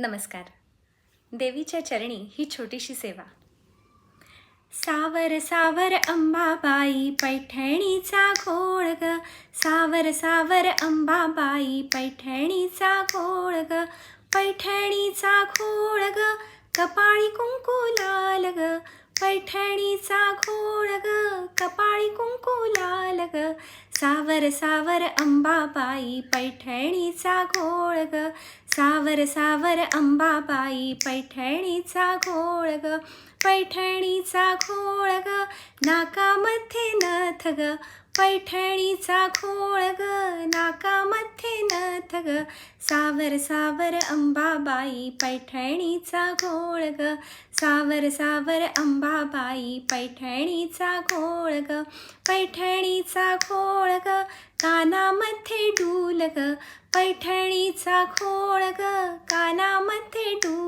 नमस्कार. देवीच्या चरणी ही छोटीशी सेवा. सावर सावर अंबाबाई पैठणीचा घोळ ग सावर सावर अंबाबाई पैठणीचा घोळ ग पैठणीचा घोळ ग कपाळी कुंकू लाल ग पैठणीचा घोळ ग कपाळी कुंकू लाल ग सावर सावर अंबाबाई पैठणीचा घोळ ग सावर सावर अंबाबाई पैठणीचा घोळ ग पैठणीचा घोळ ग नाकामध्ये नथ ग पैठणीचा खोळ ग नाकामध्ये नथ ग. सावर सावर अंबाबाई पैठणीचा घोळ ग. सावर सावर अंबाबाई पैठणीचा घोळ ग. पैठणीचा घोळ ग कानामध्ये डूल ग. पैठणीचा खोळ ग कानामध्ये डूल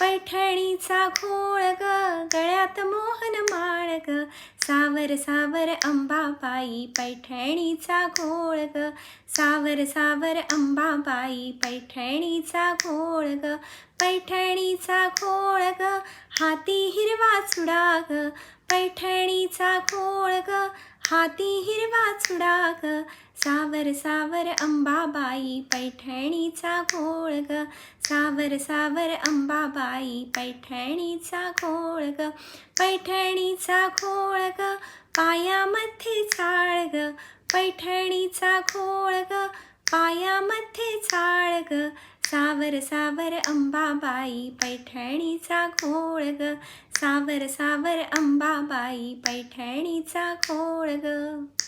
पैठणीचा घोळ ग गळ्यात मोहन माळ ग. सावर सावर अंबाबाई पैठणीचा घोळ ग. सावर सावर अंबाबाई पैठणीचा घोळ ग. पैठणीचा घोळ ग हाती हिरवा चुडा ग. पैठणीचा घोळ ग हाती हिरवा चुडा ग सावर सावर अंबाबाई पैठणीचा घोळ ग सावर सावर अंबाबाई पैठणीचा घोळ ग पैठणीचा घोळ ग पायामध्ये चाळ ग पैठणीचा घोळ ग पायामध्ये चाळ ग सावर सावर अंबाबाई पैठणीचा घोळ ग सावर सावर अंबाबाई पैठणीचा कोळग ग.